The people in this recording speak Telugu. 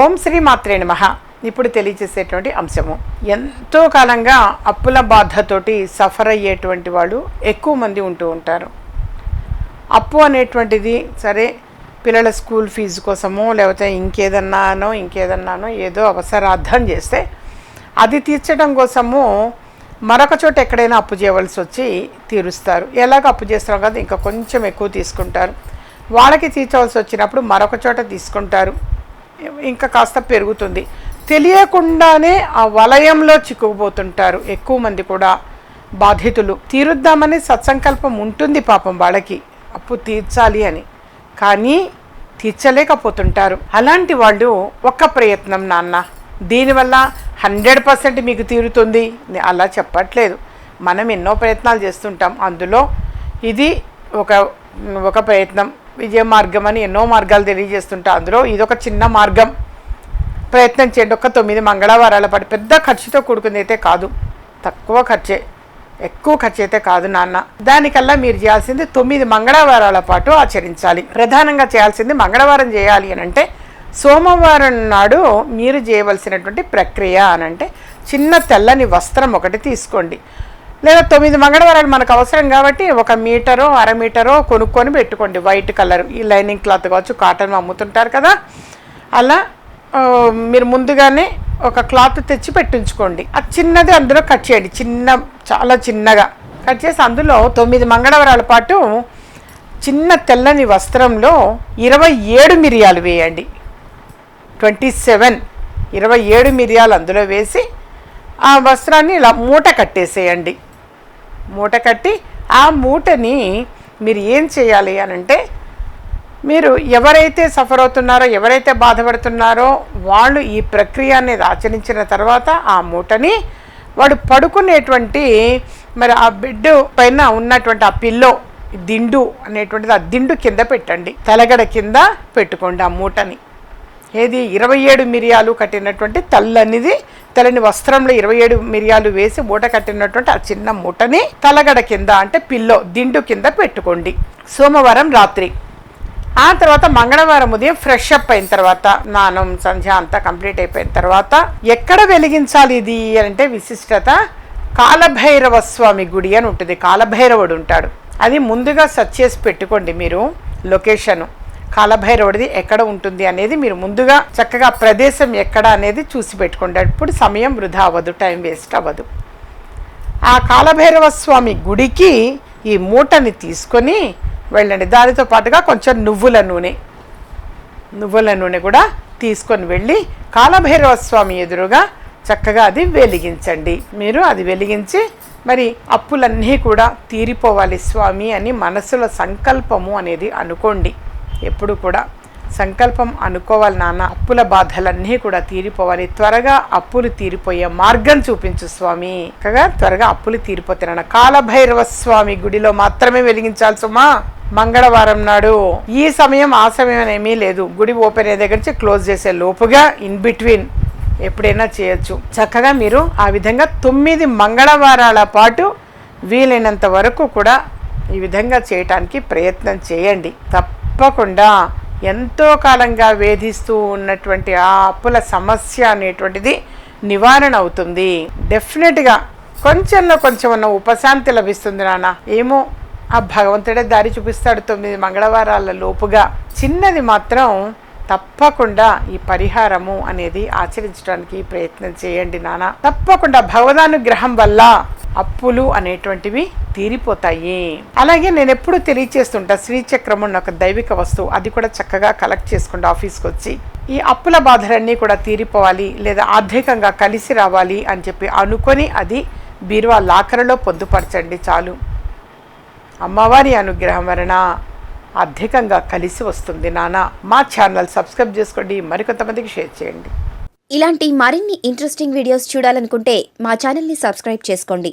ఓం శ్రీ మాత్రే నమ. ఇప్పుడు తెలియజేసేటువంటి అంశము. ఎంతో కాలంగా అప్పుల బాధతోటి సఫర్ అయ్యేటువంటి వాళ్ళు ఎక్కువ మంది ఉంటూ ఉంటారు. అప్పు అనేటువంటిది సరే పిల్లల స్కూల్ ఫీజు కోసమో లేకపోతే ఇంకేదన్నానో ఇంకేదన్నానో ఏదో అవసరార్థం చేస్తే అది తీర్చడం కోసము మరొక చోట ఎక్కడైనా అప్పు చేయవలసి వచ్చి తీరుస్తారు. ఎలాగ అప్పు చేస్తారో కదా ఇంకా కొంచెం ఎక్కువ తీసుకుంటారు. వాళ్ళకి తీర్చవలసి వచ్చినప్పుడు మరొక చోట తీసుకుంటారు. ఇంకా కాస్త పెరుగుతుంది. తెలియకుండానే ఆ వలయంలో చిక్కుకుపోతుంటారు. ఎక్కువ మంది కూడా బాధితులు. తీరుద్దామని సత్సంకల్పం ఉంటుంది పాపం వాళ్ళకి. అప్పు తీర్చాలి అని. కానీ తీర్చలేకపోతుంటారు. అలాంటి వాళ్ళు ఒక్క ప్రయత్నం నాన్న. దీనివల్ల హండ్రెడ్ పర్సెంట్ మీకు తీరుతుంది. అలా చెప్పట్లేదు. మనం ఎన్నో ప్రయత్నాలు చేస్తుంటాం. అందులో ఇది ఒక ఒక ప్రయత్నం. విజయ మార్గం అని ఎన్నో మార్గాలు తెలియజేస్తుంటా. అందులో ఇదొక చిన్న మార్గం. ప్రయత్నం చేయండి. ఒక తొమ్మిది మంగళవారాల పాటు పెద్ద ఖర్చుతో కూడుకుంది అయితే కాదు. తక్కువ ఖర్చే. ఎక్కువ ఖర్చు అయితే కాదు నాన్న. దానికల్లా మీరు చేయాల్సింది తొమ్మిది మంగళవారాల పాటు ఆచరించాలి. ప్రధానంగా చేయాల్సింది మంగళవారం చేయాలి అని అంటే సోమవారం నాడు మీరు చేయవలసినటువంటి ప్రక్రియ అని అంటే చిన్న తెల్లని వస్త్రం ఒకటి తీసుకోండి. లేదా తొమ్మిది మంగళవారాలు మనకు అవసరం కాబట్టి ఒక మీటరో అర మీటరో కొనుక్కొని పెట్టుకోండి. వైట్ కలర్ ఈ లైనింగ్ క్లాత్ కావచ్చు కాటన్ అమ్ముతుంటారు కదా. అలా మీరు ముందుగానే ఒక క్లాత్ తెచ్చి పెట్టించుకోండి. అది చిన్నది అందులో కట్ చేయండి. చిన్న చాలా చిన్నగా కట్ చేసి అందులో తొమ్మిది మంగళవారాల పాటు చిన్న తెల్లని వస్త్రంలో ఇరవై ఏడు మిరియాలు వేయండి. ట్వంటీ సెవెన్ ఇరవై ఏడు మిరియాలు అందులో వేసి ఆ వస్త్రాన్ని ఇలా మూట కట్టేసేయండి. మూట కట్టి ఆ మూటని మీరు ఏం చేయాలి అని అంటే మీరు ఎవరైతే సఫర్ అవుతున్నారో ఎవరైతే బాధపడుతున్నారో వాళ్ళు ఈ ప్రక్రియ అనేది ఆచరించిన తర్వాత ఆ మూటని వాడు పడుకునేటువంటి మరి ఆ బిడ్డ పైన ఉన్నటువంటి ఆ పిల్లో దిండు అనేటువంటిది ఆ దిండు కింద పెట్టండి. తలగడ కింద పెట్టుకోండి ఆ మూటని. ఏది? ఇరవై ఏడు మిరియాలు కట్టినటువంటి తెల్లనిది తెల్లని వస్త్రంలో ఇరవై ఏడు మిరియాలు వేసి మూట కట్టినటువంటి ఆ చిన్న మూటని తలగడ కింద అంటే పిల్లో దిండు కింద పెట్టుకోండి. సోమవారం రాత్రి. ఆ తర్వాత మంగళవారం ఉదయం ఫ్రెష్ అప్ అయిన తర్వాత స్నానం సంధ్య అంతా కంప్లీట్ అయిపోయిన తర్వాత ఎక్కడ వెలిగించాలి ఇది అంటే విశిష్టత కాలభైరవ స్వామి గుడి అని ఉంటుంది. కాలభైరవుడు ఉంటాడు. అది ముందుగా సెర్చ్ చేసి పెట్టుకోండి మీరు లొకేషను. కాలభైరవుడిది ఎక్కడ ఉంటుంది అనేది మీరు ముందుగా చక్కగా ప్రదేశం ఎక్కడ అనేది చూసి పెట్టుకోండి. అప్పుడు సమయం వృధా అవ్వదు టైం వేస్ట్ అవ్వదు. ఆ కాలభైరవ స్వామి గుడికి ఈ మూటని తీసుకొని వెళ్ళండి. దానితో పాటుగా కొంచెం నువ్వుల నూనె నువ్వుల నూనె కూడా తీసుకొని వెళ్ళి కాలభైరవ స్వామి ఎదురుగా చక్కగా అది వెలిగించండి. మీరు అది వెలిగించి మరి అప్పులన్నీ కూడా తీరిపోవాలి స్వామి అని మనసులో సంకల్పము అనేది అనుకోండి. ఎప్పుడు కూడా సంకల్పం అనుకోవాలి నాన్న. అప్పుల బాధలన్నీ కూడా తీరిపోవాలి. త్వరగా అప్పులు తీరిపోయే మార్గం చూపించు స్వామి. కదా త్వరగా అప్పులు తీరిపోతే నాన్న. కాలభైరవ స్వామి గుడిలో మాత్రమే వెలిగించాలి సుమా. మంగళవారం నాడు. ఈ సమయం ఆ సమయం ఏమీ లేదు. గుడి ఓపెన్ అయ్యే దగ్గర నుంచి క్లోజ్ చేసే లోపుగా ఇన్ బిట్వీన్ ఎప్పుడైనా చేయొచ్చు. చక్కగా మీరు ఆ విధంగా తొమ్మిది మంగళవారాల పాటు వీలైనంత వరకు కూడా ఈ విధంగా చేయటానికి ప్రయత్నం చేయండి. తప్పకుండా ఎంతో కాలంగా వేధిస్తూ ఉన్నటువంటి ఆ అప్పుల సమస్య అనేటువంటిది నివారణ అవుతుంది. డెఫినెట్గా కొంచెంలో కొంచెం ఉన్న ఉపశాంతి లభిస్తుంది నాన్న. ఏమో ఆ భగవంతుడే దారి చూపిస్తాడు తొమ్మిది మంగళవారాల లోపుగా. చిన్నది మాత్రం తప్పకుండా ఈ పరిహారము అనేది ఆచరించడానికి ప్రయత్నం చేయండి నాన్న. తప్పకుండా భగవదానుగ్రహం వల్ల అప్పులు అనేటువంటివి తీరిపోతాయి. అలాగే నేను ఎప్పుడు తెలియచేస్తుంటా శ్రీచక్రము అన్న ఒక దైవిక వస్తువు అది కూడా చక్కగా కలెక్ట్ చేసుకోండి ఆఫీస్కి వచ్చి. ఈ అప్పుల బాధలన్నీ కూడా తీరిపోవాలి లేదా ఆర్థికంగా కలిసి రావాలి అని చెప్పి అనుకొని అది బీరువా లాకరలో పొందుపరచండి చాలు. అమ్మవారి అనుగ్రహం వలన అధికంగా కలిసి వస్తుంది నాన్న మా ఛానల్ సబ్స్క్రైబ్ చేసుకోండి మరికొంతమందికి షేర్ చేయండి. ఇలాంటి మరిన్ని ఇంట్రెస్టింగ్ వీడియోస్ చూడాలనుకుంటే మా ఛానల్ని సబ్స్క్రైబ్ చేసుకోండి.